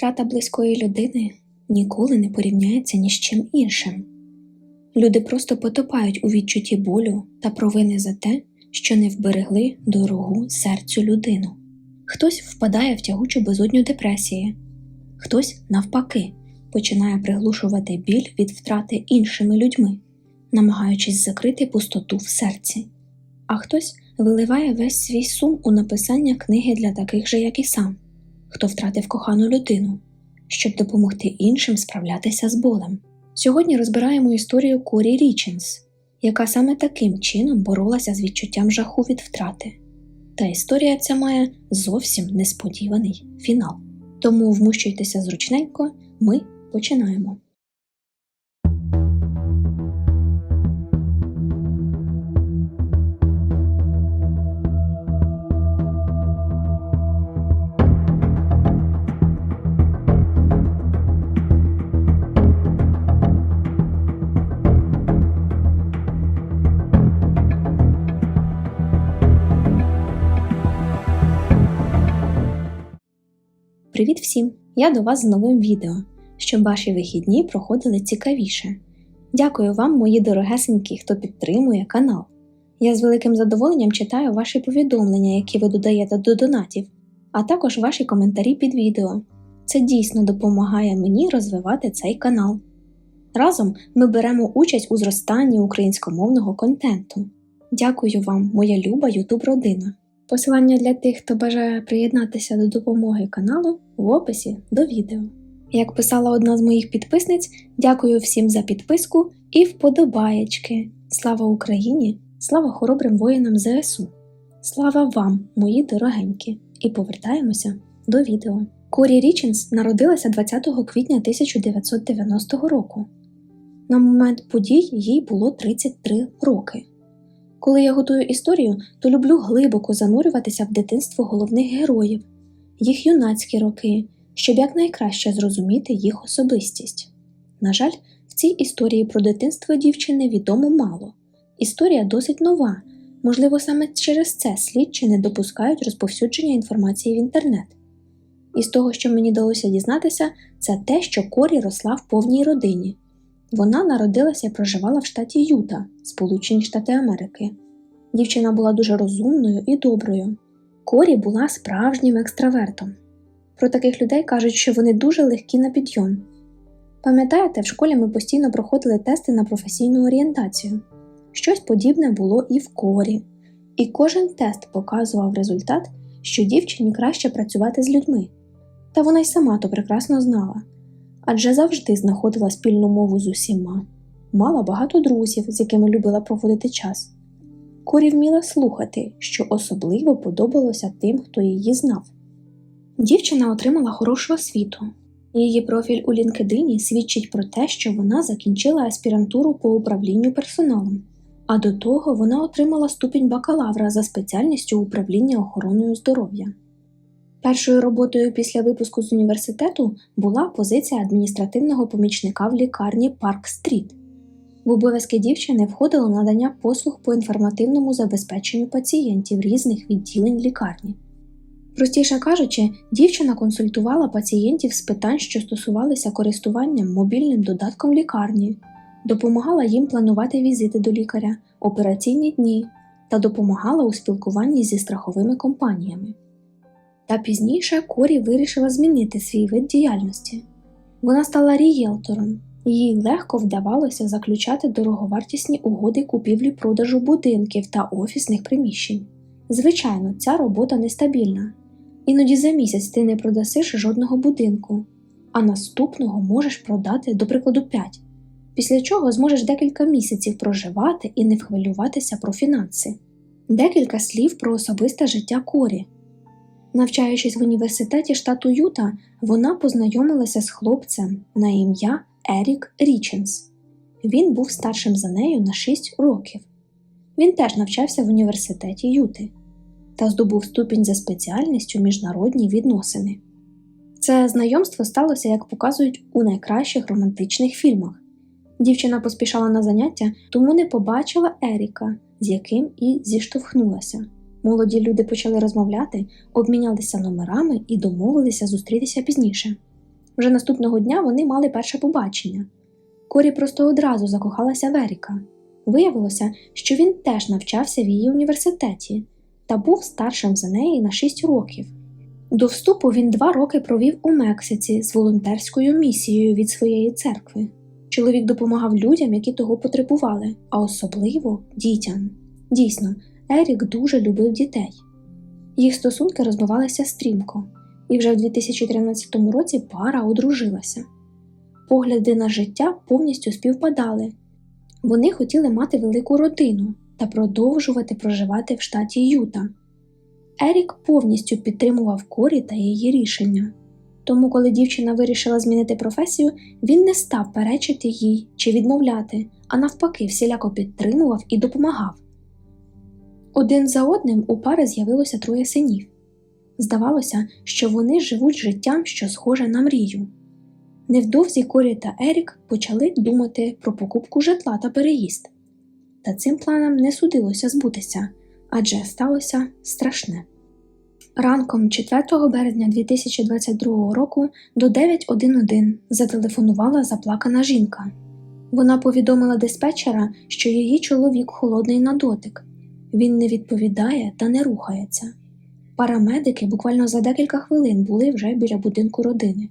Втрата близької людини ніколи не порівняється ні з чим іншим. Люди просто потопають у відчутті болю та провини за те, що не вберегли дорогу серцю людину. Хтось впадає в тягучу безодню депресії, хтось, навпаки, починає приглушувати біль від втрати іншими людьми, намагаючись закрити пустоту в серці, а хтось виливає весь свій сум у написання книги для таких же, як і сам, хто втратив кохану людину, щоб допомогти іншим справлятися з болем. Сьогодні розбираємо історію Корі Річенс, яка саме таким чином боролася з відчуттям жаху від втрати. Та історія ця має зовсім несподіваний фінал. Тому вмущуйтеся зручненько, ми починаємо. Привіт всім! Я до вас з новим відео, щоб ваші вихідні проходили цікавіше. Дякую вам, мої дорогесенькі, хто підтримує канал. Я з великим задоволенням читаю ваші повідомлення, які ви додаєте до донатів, а також ваші коментарі під відео. Це дійсно допомагає мені розвивати цей канал. Разом ми беремо участь у зростанні українськомовного контенту. Дякую вам, моя люба ютуб родина. Посилання для тих, хто бажає приєднатися до допомоги каналу в описі до відео. Як писала одна з моїх підписниць, дякую всім за підписку і вподобаєчки. Слава Україні! Слава хоробрим воїнам ЗСУ! Слава вам, мої дорогенькі! І повертаємося до відео. Корі Річенс народилася 20 квітня 1990 року. На момент подій їй було 33 роки. Коли я готую історію, то люблю глибоко занурюватися в дитинство головних героїв, їх юнацькі роки, щоб якнайкраще зрозуміти їх особистість. На жаль, в цій історії про дитинство дівчини відомо мало. Історія досить нова, можливо, саме через це слідчі не допускають розповсюдження інформації в інтернет. Із того, що мені вдалося дізнатися, це те, що Корі росла в повній родині. Вона народилася і проживала в штаті Юта, Сполучені Штати Америки. Дівчина була дуже розумною і доброю. Корі була справжнім екстравертом. Про таких людей кажуть, що вони дуже легкі на підйом. Пам'ятаєте, в школі ми постійно проходили тести на професійну орієнтацію. Щось подібне було і в корі, і кожен тест показував результат, що дівчині краще працювати з людьми. Та вона й сама то прекрасно знала адже завжди знаходила спільну мову з усіма, мала багато друзів, з якими любила проводити час. Корі вміла слухати, що особливо подобалося тим, хто її знав. Дівчина отримала хорошу освіту. Її профіль у LinkedIn свідчить про те, що вона закінчила аспірантуру по управлінню персоналом, а до того вона отримала ступінь бакалавра за спеціальністю управління охороною здоров'я. Першою роботою після випуску з університету була позиція адміністративного помічника в лікарні Парк Стріт. В обов'язки дівчини входило надання послуг по інформативному забезпеченню пацієнтів різних відділень лікарні. Простіше кажучи, дівчина консультувала пацієнтів з питань, що стосувалися користуванням мобільним додатком лікарні, допомагала їм планувати візити до лікаря, операційні дні та допомагала у спілкуванні зі страховими компаніями. Та пізніше Корі вирішила змінити свій вид діяльності. Вона стала рієлтором, їй легко вдавалося заключати дороговартісні угоди купівлі-продажу будинків та офісних приміщень. Звичайно, ця робота нестабільна. Іноді за місяць ти не продасиш жодного будинку, а наступного можеш продати, до прикладу, 5, після чого зможеш декілька місяців проживати і не хвилюватися про фінанси. Декілька слів про особисте життя Корі. Навчаючись в університеті штату Юта, вона познайомилася з хлопцем на ім'я Ерік Річенс. Він був старшим за нею на 6 років. Він теж навчався в університеті Юти та здобув ступінь за спеціальністю міжнародні відносини. Це знайомство сталося, як показують у найкращих романтичних фільмах. Дівчина поспішала на заняття, тому не побачила Еріка, з яким і зіштовхнулася. Молоді люди почали розмовляти, обмінялися номерами і домовилися зустрітися пізніше. Вже наступного дня вони мали перше побачення. Корі просто одразу закохалася в Еріка. Виявилося, що він теж навчався в її університеті та був старшим за неї на 6 років. До вступу він два роки провів у Мексиці з волонтерською місією від своєї церкви. Чоловік допомагав людям, які того потребували, а особливо дітям. Дійсно, Ерік дуже любив дітей. Їх стосунки розбивалися стрімко, і вже в 2013 році пара одружилася. Погляди на життя повністю співпадали. Вони хотіли мати велику родину та продовжувати проживати в штаті Юта. Ерік повністю підтримував Корі та її рішення. Тому, коли дівчина вирішила змінити професію, він не став перечити їй чи відмовляти, а навпаки, всіляко підтримував і допомагав. Один за одним у пари з'явилося троє синів. Здавалося, що вони живуть життям, що схоже на мрію. Невдовзі Корі та Ерік почали думати про покупку житла та переїзд. Та цим планам не судилося збутися, адже сталося страшне. Ранком 4 березня 2022 року до 911 зателефонувала заплакана жінка. Вона повідомила диспетчера, що її чоловік холодний на дотик. Він не відповідає та не рухається. Парамедики буквально за декілька хвилин були вже біля будинку родини,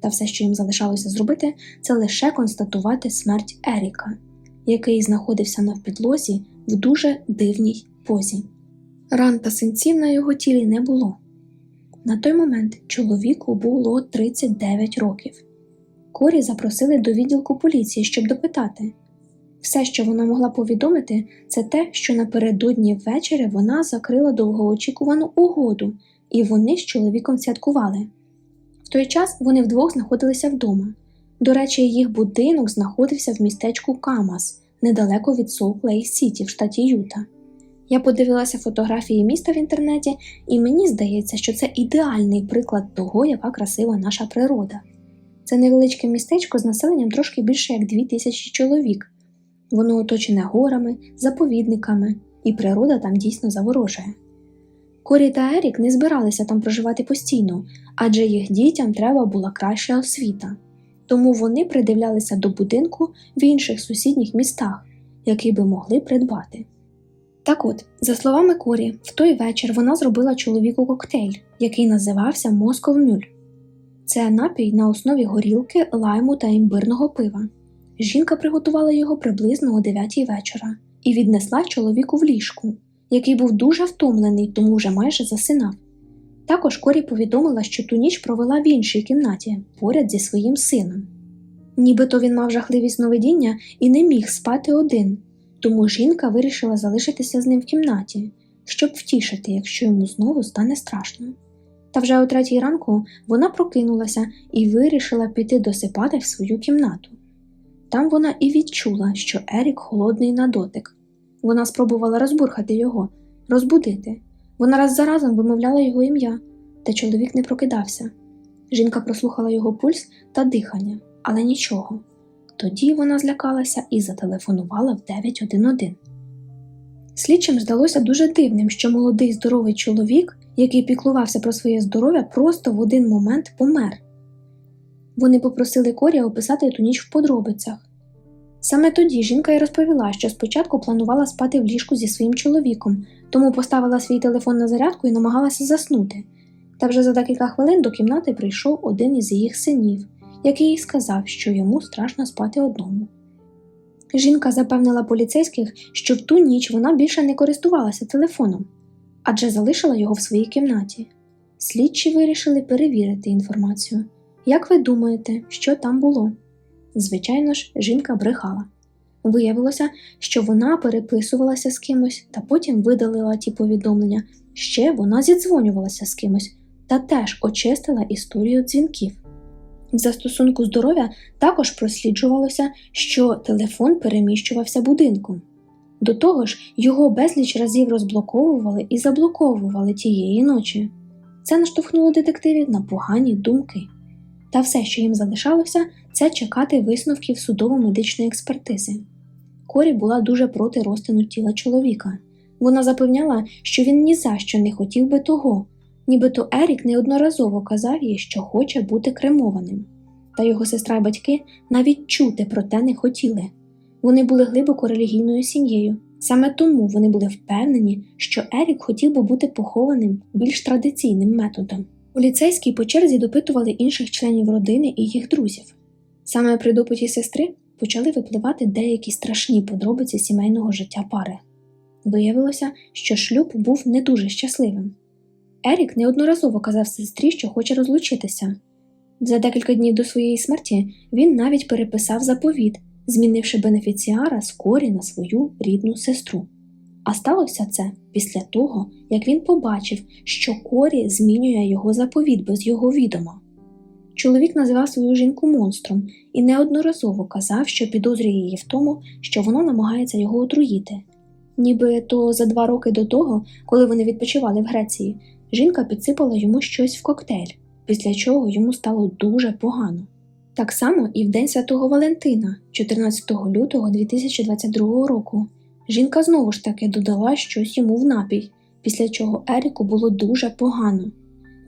та все, що їм залишалося зробити, це лише констатувати смерть Еріка, який знаходився на підлозі в дуже дивній позі. Ран та синців на його тілі не було. На той момент чоловіку було 39 років. Корі запросили до відділку поліції, щоб допитати. Все, що вона могла повідомити, це те, що напередодні ввечері вона закрила довгоочікувану угоду, і вони з чоловіком святкували. В той час вони вдвох знаходилися вдома. До речі, їх будинок знаходився в містечку Камас, недалеко від Солт Лейк Сіті в штаті Юта. Я подивилася фотографії міста в інтернеті, і мені здається, що це ідеальний приклад того, яка красива наша природа. Це невеличке містечко з населенням трошки більше як 2000 чоловік. Воно оточене горами, заповідниками, і природа там дійсно заворожує. Корі та Ерік не збиралися там проживати постійно, адже їх дітям треба була краща освіта, тому вони придивлялися до будинку в інших сусідніх містах, який би могли придбати. Так от, за словами Корі, в той вечір вона зробила чоловіку коктейль, який називався Москов. Це напій на основі горілки, лайму та імбирного пива. Жінка приготувала його приблизно о 9 вечора і віднесла чоловіку в ліжку, який був дуже втомлений, тому вже майже засинав. Також Корі повідомила, що ту ніч провела в іншій кімнаті поряд зі своїм сином. Нібито він мав жахливі сновидіння і не міг спати один, тому жінка вирішила залишитися з ним в кімнаті, щоб втішити, якщо йому знову стане страшно. Та вже о третій ранку вона прокинулася і вирішила піти досипати в свою кімнату. Там вона і відчула, що Ерік холодний на дотик. Вона спробувала розбурхати його, розбудити. Вона раз за разом вимовляла його ім'я, та чоловік не прокидався. Жінка прослухала його пульс та дихання, але нічого. Тоді вона злякалася і зателефонувала в 911. Слідчим здалося дуже дивним, що молодий здоровий чоловік, який піклувався про своє здоров'я, просто в один момент помер. Вони попросили Корі описати ту ніч в подробицях. Саме тоді жінка й розповіла, що спочатку планувала спати в ліжку зі своїм чоловіком, тому поставила свій телефон на зарядку і намагалася заснути. Та вже за декілька хвилин до кімнати прийшов один із їх синів, який сказав, що йому страшно спати одному. Жінка запевнила поліцейських, що в ту ніч вона більше не користувалася телефоном, адже залишила його в своїй кімнаті. Слідчі вирішили перевірити інформацію. Як ви думаєте, що там було? Звичайно ж, жінка брехала. Виявилося, що вона переписувалася з кимось та потім видалила ті повідомлення. Ще вона зідзвонювалася з кимось та теж очистила історію дзвінків. В застосунку здоров'я також просліджувалося, що телефон переміщувався будинком. До того ж, його безліч разів розблоковували і заблоковували тієї ночі. Це наштовхнуло детективів на погані думки. Та все, що їм залишалося, це чекати висновків судово-медичної експертизи. Корі була дуже проти розтину тіла чоловіка. Вона запевняла, що він ні за що не хотів би того, нібито Ерік неодноразово казав їй, що хоче бути кремованим. та його сестра й батьки навіть чути про те не хотіли. Вони були глибоко релігійною сім'єю. Саме тому вони були впевнені, що Ерік хотів би бути похованим більш традиційним методом. Поліцейські по черзі допитували інших членів родини і їх друзів. Саме при допиті сестри почали випливати деякі страшні подробиці сімейного життя пари. Виявилося, що шлюб був не дуже щасливим. Ерік неодноразово казав сестрі, що хоче розлучитися. За декілька днів до своєї смерті він навіть переписав заповіт, змінивши бенефіціара з корі на свою рідну сестру. А сталося це після того, як він побачив, що Корі змінює його заповіт без його відома. Чоловік називав свою жінку монстром і неодноразово казав, що підозрює її в тому, що вона намагається його отруїти. Ніби то за два роки до того, коли вони відпочивали в Греції, жінка підсипала йому щось в коктейль, після чого йому стало дуже погано. Так само і в День Святого Валентина, 14 лютого 2022 року, жінка знову ж таки додала щось йому в напій, після чого Еріку було дуже погано.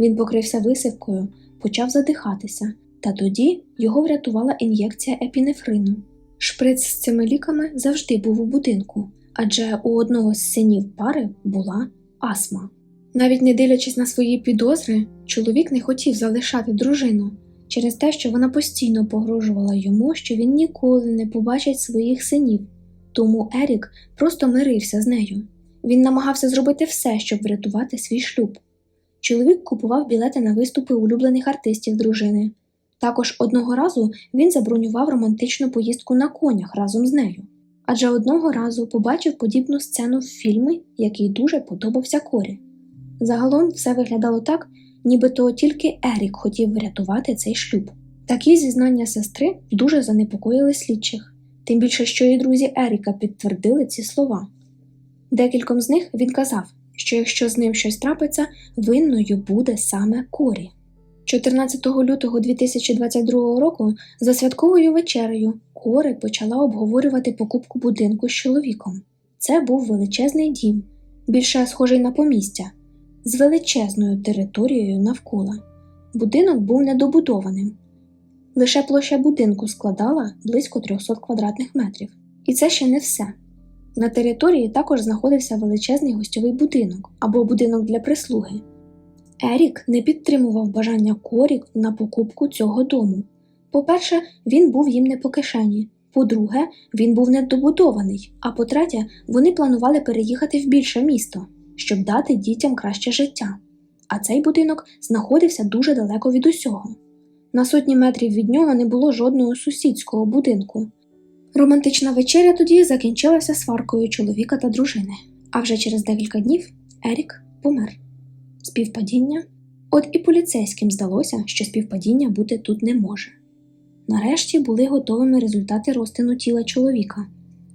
Він покрився висивкою, почав задихатися, та тоді його врятувала ін'єкція епінефрину. Шприц з цими ліками завжди був у будинку, адже у одного з синів пари була астма. Навіть не дивлячись на свої підозри, чоловік не хотів залишати дружину через те, що вона постійно погрожувала йому, що він ніколи не побачить своїх синів. Тому Ерік просто мирився з нею. Він намагався зробити все, щоб врятувати свій шлюб. Чоловік купував білети на виступи улюблених артистів дружини. Також одного разу він забронював романтичну поїздку на конях разом з нею, адже одного разу побачив подібну сцену в фільмі, який дуже подобався Корі. Загалом все виглядало так, нібито тільки Ерік хотів врятувати цей шлюб. Такі зізнання сестри дуже занепокоїли слідчих, тим більше, що і друзі Еріка підтвердили ці слова. Декільком з них він казав, що якщо з ним щось трапиться, винною буде саме Корі. 14 лютого 2022 року за святковою вечерею Кори почала обговорювати покупку будинку з чоловіком. Це був величезний дім, більше схожий на помістя, з величезною територією навколо. Будинок був недобудованим. Лише площа будинку складала близько 300 квадратних метрів. І це ще не все. На території також знаходився величезний гостьовий будинок або будинок для прислуги. Ерік не підтримував бажання Корі на покупку цього дому. По-перше, він був їм не по кишені. По-друге, він був недобудований. А по-третє, вони планували переїхати в більше місто, щоб дати дітям краще життя. А цей будинок знаходився дуже далеко від усього. На сотні метрів від нього не було жодного сусідського будинку. Романтична вечеря тоді закінчилася сваркою чоловіка та дружини, а вже через декілька днів Ерік помер. Співпадіння? От і поліцейським здалося, що співпадіння бути тут не може. Нарешті були готовими результати розтину тіла чоловіка.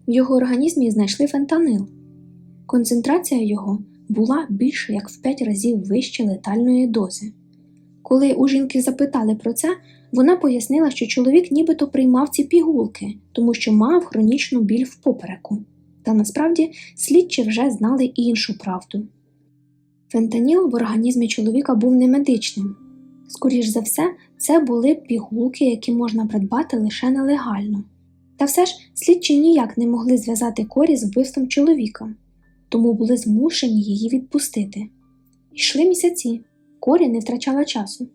В його організмі знайшли фентанил. Концентрація його була більше як в 5 разів вище летальної дози. Коли у жінки запитали про це, вона пояснила, що чоловік нібито приймав ці пігулки, тому що мав хронічну біль в попереку. Та насправді слідчі вже знали іншу правду. Фентаніл в організмі чоловіка був не медичним. Скоріш за все, це були пігулки, які можна придбати лише нелегально. Та все ж слідчі ніяк не могли зв'язати корі з вбивством чоловіка, тому були змушені її відпустити. Йшли місяці, корі не втрачала часу.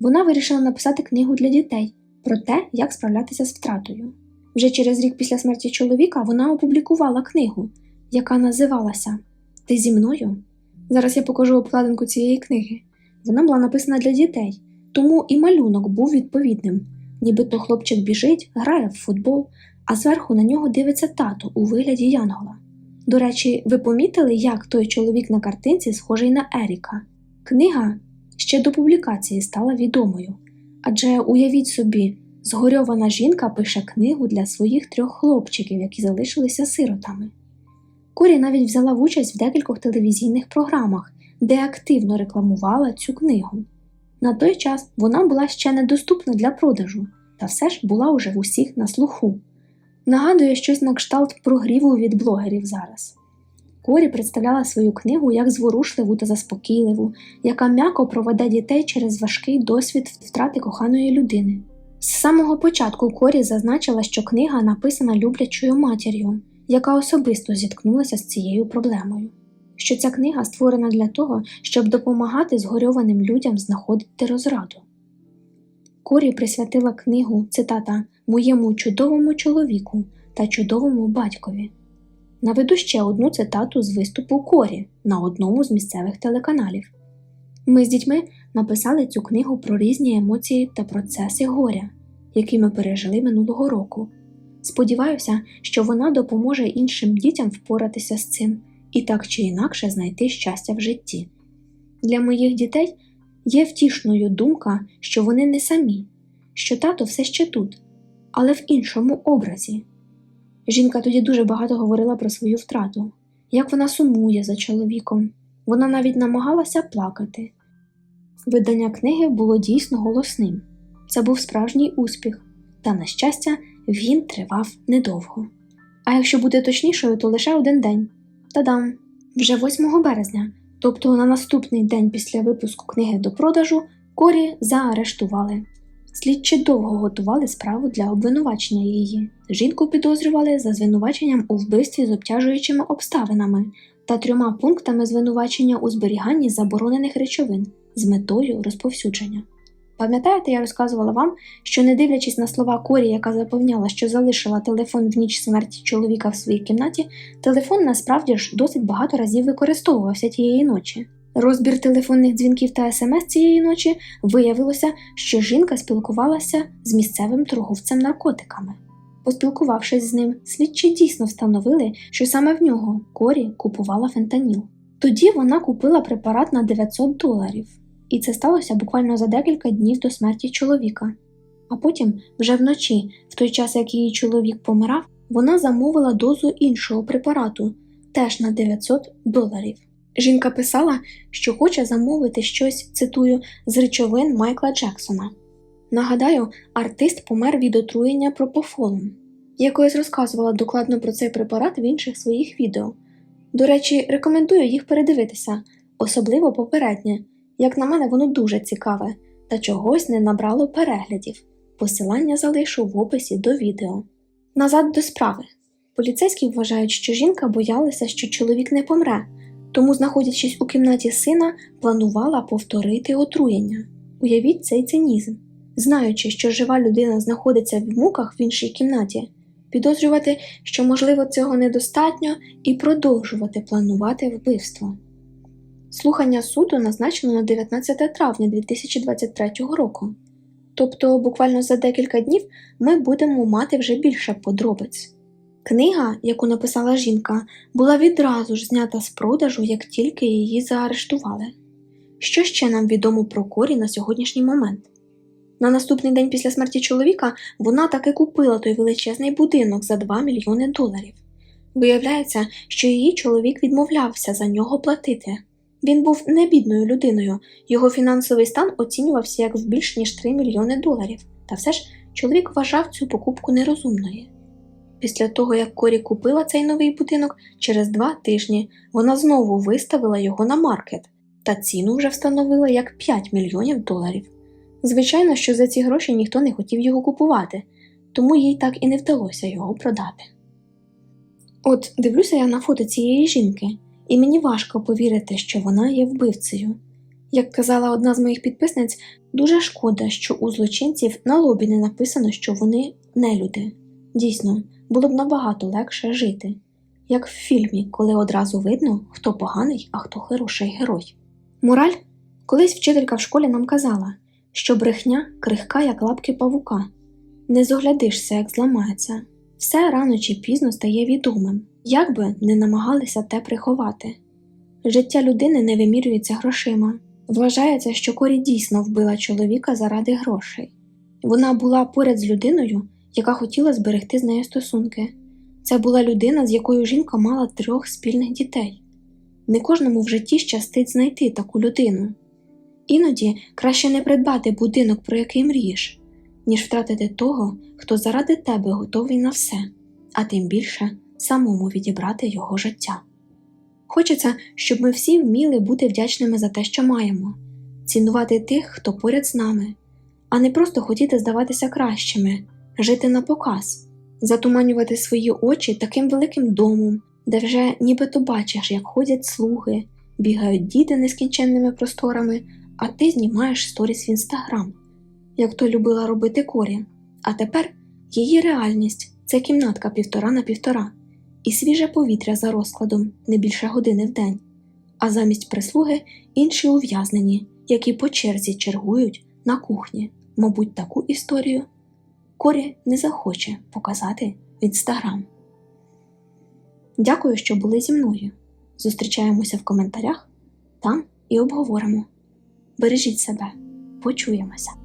Вона вирішила написати книгу для дітей про те, як справлятися з втратою. Вже через рік після смерті чоловіка вона опублікувала книгу, яка називалася Ти зі мною? Зараз я покажу обкладинку цієї книги. Вона була написана для дітей, тому і малюнок був відповідним. Нібито хлопчик біжить, грає в футбол, а зверху на нього дивиться тато у вигляді Янгола. До речі, ви помітили, як той чоловік на картинці схожий на Еріка? Книга ще до публікації стала відомою. Адже уявіть собі, згорьована жінка пише книгу для своїх трьох хлопчиків, які залишилися сиротами. Корі навіть взяла участь в декількох телевізійних програмах, де активно рекламувала цю книгу. На той час вона була ще недоступна для продажу, та все ж була уже в усіх на слуху. Нагадує щось на кшталт прогріву від блогерів зараз. Корі представляла свою книгу як зворушливу та заспокійливу, яка м'яко проведе дітей через важкий досвід втрати коханої людини. З самого початку Корі зазначила, що книга написана люблячою матір'ю, яка особисто зіткнулася з цією проблемою. Що ця книга створена для того, щоб допомагати згорьованим людям знаходити розраду. Корі присвятила книгу цитата моєму чудовому чоловіку та чудовому батькові. Наведу ще одну цитату з виступу Корі на одному з місцевих телеканалів. Ми з дітьми написали цю книгу про різні емоції та процеси горя, які ми пережили минулого року. Сподіваюся, що вона допоможе іншим дітям впоратися з цим і так чи інакше знайти щастя в житті. Для моїх дітей є втішною думка, що вони не самі, що тато все ще тут, але в іншому образі. Жінка тоді дуже багато говорила про свою втрату, як вона сумує за чоловіком. Вона навіть намагалася плакати. Видання книги було дійсно голосним. Це був справжній успіх, та, на щастя, він тривав недовго. А якщо бути точнішою, то лише один день. Та-дам! Вже 8 березня, тобто на наступний день після випуску книги до продажу, Корі заарештували. Слідчі довго готували справу для обвинувачення її. Жінку підозрювали за звинуваченням у вбивстві з обтяжуючими обставинами та трьома пунктами звинувачення у зберіганні заборонених речовин з метою розповсюдження. Пам'ятаєте, я розказувала вам, що не дивлячись на слова Корі, яка запевняла, що залишила телефон в ніч смерті чоловіка в своїй кімнаті, телефон насправді ж досить багато разів використовувався тієї ночі. Розбір телефонних дзвінків та смс цієї ночі виявилося, що жінка спілкувалася з місцевим торговцем наркотиками. Поспілкувавшись з ним, слідчі дійсно встановили, що саме в нього Корі купувала фентаніл. Тоді вона купила препарат на 900 доларів, і це сталося буквально за декілька днів до смерті чоловіка. А потім, вже вночі, в той час як її чоловік помирав, вона замовила дозу іншого препарату теж на 900 доларів. Жінка писала, що хоче замовити щось, цитую, з речовин Майкла Джексона. Нагадаю, артист помер від отруєння пропофолом. Я колись розказувала докладно про цей препарат в інших своїх відео. До речі, рекомендую їх передивитися, особливо попереднє. Як на мене, воно дуже цікаве та чогось не набрало переглядів. Посилання залишу в описі до відео. Назад до справи. Поліцейські вважають, що жінка боялася, що чоловік не помре, тому, знаходячись у кімнаті сина, планувала повторити отруєння. Уявіть цей цинізм. Знаючи, що жива людина знаходиться в муках в іншій кімнаті, підозрювати, що, можливо, цього недостатньо, і продовжувати планувати вбивство. Слухання суду назначено на 19 травня 2023 року. Тобто, буквально за декілька днів ми будемо мати вже більше подробиць. Книга, яку написала жінка, була відразу ж знята з продажу, як тільки її заарештували. Що ще нам відомо про Корі на сьогоднішній момент? На наступний день після смерті чоловіка вона таки купила той величезний будинок за 2 мільйони доларів. Виявляється, що її чоловік відмовлявся за нього платити. Він був не бідною людиною, його фінансовий стан оцінювався як в більш ніж 3 мільйони доларів, та все ж чоловік вважав цю покупку нерозумною. Після того, як Корі купила цей новий будинок, через два тижні вона знову виставила його на маркет, та ціну вже встановила як 5 мільйонів доларів. Звичайно, що за ці гроші ніхто не хотів його купувати, тому їй так і не вдалося його продати. От дивлюся я на фото цієї жінки, і мені важко повірити, що вона є вбивцею. Як казала одна з моїх підписниць, дуже шкода, що у злочинців на лобі не написано, що вони не люди. Дійсно, було б набагато легше жити, як в фільмі, коли одразу видно, хто поганий, а хто хороший герой. Мораль колись вчителька в школі нам казала, що брехня крихка, як лапки павука. Не зоглядишся, як зламається. Все рано чи пізно стає відомим, як би не намагалися те приховати. Життя людини не вимірюється грошима. Вважається, що Корі дійсно вбила чоловіка заради грошей. Вона була поряд з людиною, яка хотіла зберегти з нею стосунки. Це була людина, з якою жінка мала трьох спільних дітей. Не кожному в житті щастить знайти таку людину. Іноді краще не придбати будинок, про який мрієш, ніж втратити того, хто заради тебе готовий на все, а тим більше самому відібрати його життя. Хочеться, щоб ми всі вміли бути вдячними за те, що маємо, цінувати тих, хто поряд з нами, а не просто хотіти здаватися кращими, жити на показ, затуманювати свої очі таким великим домом, де вже нібито бачиш, як ходять слуги, бігають діти нескінченними просторами, а ти знімаєш сторіс в інстаграм, як то любила робити Корі. А тепер її реальність це кімнатка півтора на півтора і свіже повітря за розкладом не більше години в день, а замість прислуги інші ув'язнені, які по черзі чергують на кухні. Мабуть, таку історію Корі не захоче показати в інстаграм. Дякую, що були зі мною. Зустрічаємося в коментарях там і обговоримо. Бережіть себе, почуємося!